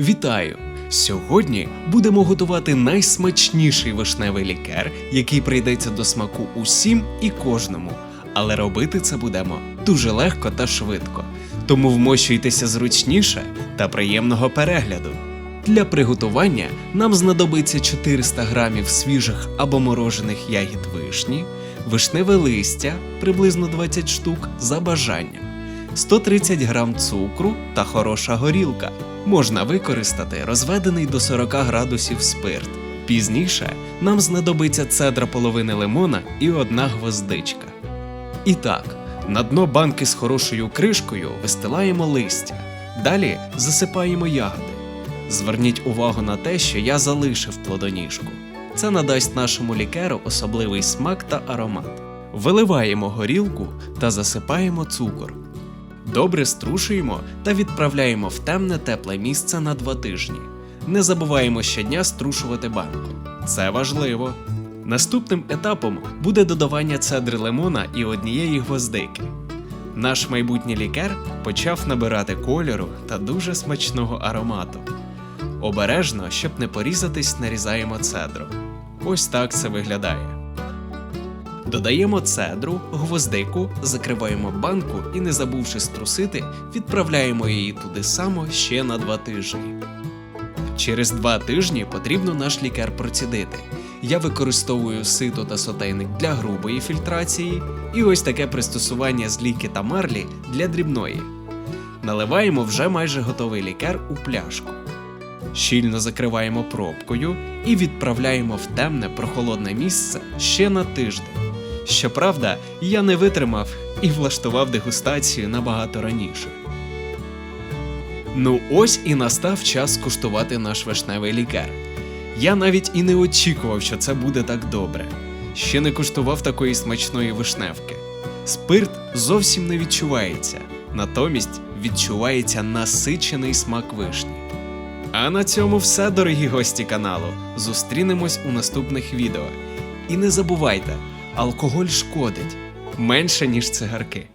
Вітаю! Сьогодні будемо готувати найсмачніший вишневий лікер, який прийдеться до смаку усім і кожному. Але робити це будемо дуже легко та швидко. Тому вмощуйтеся зручніше та приємного перегляду. Для приготування нам знадобиться 400 грамів свіжих або морожених ягід вишні, вишневе листя приблизно 20 штук за бажанням. 130 грам цукру та хороша горілка. Можна використати розведений до 40 градусів спирт. Пізніше нам знадобиться цедра половини лимона і одна гвоздичка. І так, на дно банки з хорошою кришкою вистилаємо листя. Далі засипаємо ягоди. Зверніть увагу на те, що я залишив плодоніжку. Це надасть нашому лікеру особливий смак та аромат. Виливаємо горілку та засипаємо цукор. Добре струшуємо та відправляємо в темне тепле місце на два тижні. Не забуваємо щодня струшувати банку. Це важливо. Наступним етапом буде додавання цедри лимона і однієї гвоздики. Наш майбутній лікер почав набирати кольору та дуже смачного аромату. Обережно, щоб не порізатись, нарізаємо цедру. Ось так це виглядає. Додаємо цедру, гвоздику, закриваємо банку і, не забувши струсити, відправляємо її туди само ще на два тижні. Через два тижні потрібно наш лікер процідити. Я використовую сито та сотейник для грубої фільтрації і ось таке пристосування з ліки та марлі для дрібної. Наливаємо вже майже готовий лікер у пляшку. Щільно закриваємо пробкою і відправляємо в темне прохолодне місце ще на тиждень. Щоправда, я не витримав і влаштував дегустацію набагато раніше. Ну ось і настав час куштувати наш вишневий лікер. Я навіть і не очікував, що це буде так добре. Ще не куштував такої смачної вишневки. Спирт зовсім не відчувається, натомість відчувається насичений смак вишні. А на цьому все, дорогі гості каналу. Зустрінемось у наступних відео. І не забувайте, алкоголь шкодить менше, ніж цигарки.